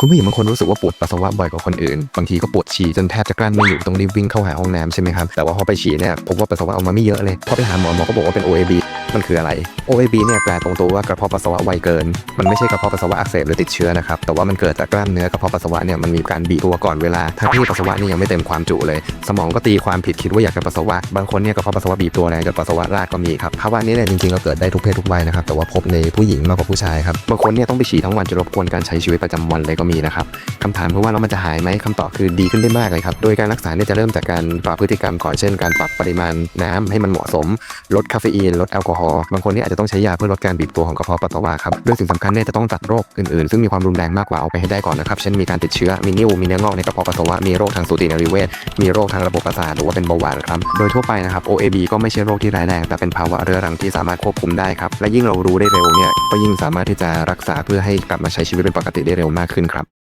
คุณผู้หญิงบางคนรู้สึกว่าปวดปัสสาวะบ่อยกว่าคนอื่น บางทีก็ปวดฉี่จนแทบจะกลั้นไม่อยู่ต้องรีบวิ่งเข้าหาห้องน้ำใช่ไหมครับ แต่ว่าพอไปฉี่เนี่ยพบว่าปัสสาวะออกมาไม่เยอะเลย พอไปหาหมอหมอก็บอกว่าเป็น OAB มันคืออะไร OAB เนี่ยแปลตรงตัวว่ากระเพาะปัสสาวะไวเกิน มันไม่ใช่กระเพาะปัสสาวะอักเสบหรือติดเชื้อนะครับ แต่ว่ามันเกิดจากกล้ามเนื้อกระเพาะปัสสาวะเนี่ยมันมีการบีบตัวก่อนเวลาทั้งที่ปัสสาวะนี่ยังไม่เต็มความจุเลย สมองก็ตีความผิดคิดว่าอยากจะปัสสาวะ บางคนเนี่ยกระเพาะปัสสาวะบีบตัวแรงจนปัสสาวะราดก็มีครับภาวะนี้เนี่ยจริงๆก็เกิดได้ทุกเพศทุกวัยนะครับ แต่ว่าพบในผู้หญิงมากกว่าผู้ชายครับ บางคนเนี่ยต้องไปฉี่ทั้งวันจนรบกวนการใช้ชีวิตประจำวันเลยก็มีนะครับคำถามคือว่าแล้วมันจะหายไหมคำตอบคือดีขึ้นได้มากเลยครับ โดยการรักษาเนี่ยจะเริ่มจากการปรับพฤติกรรมก่อนเช่น การปรับปริมาณน้ำให้มันเหมาะสม ลดคาเฟอีน ลดแอลกอฮอล์บางคนนี่อาจจะต้องใช้ยาเพื่อลดการบีบตัวของกระเพาะปัสสาวะครับโดยสิ่งสำคัญเนี่ยจะต้องตัดโรคอื่นๆ ซึ่งมีความรุนแรงมากกว่าเอาไปให้ได้ก่อนนะครับ เช่นมีการติดเชื้อ มีนิ่ว มีเนื้องอกในกระเพาะปัสสาวะ มีโรคทางสูตินรีเวช มีโรคทางระบบประสาทหรือว่าเป็นเบาหวานครับ โดยทั่วไปนะครับ OAB ก็ไม่ใช่โรคที่ร้ายแรง แต่เป็นภาวะเรื้อรังที่สามารถควบคุมได้ครับ และยิ่งเรารู้ได้เร็วเนี่ย ก็ยิ่งสามารถที่จะรักษาเพื่อให้กลับมาใช้ชีวิตเป็นปกติได้เร็วมากขึ้นครับ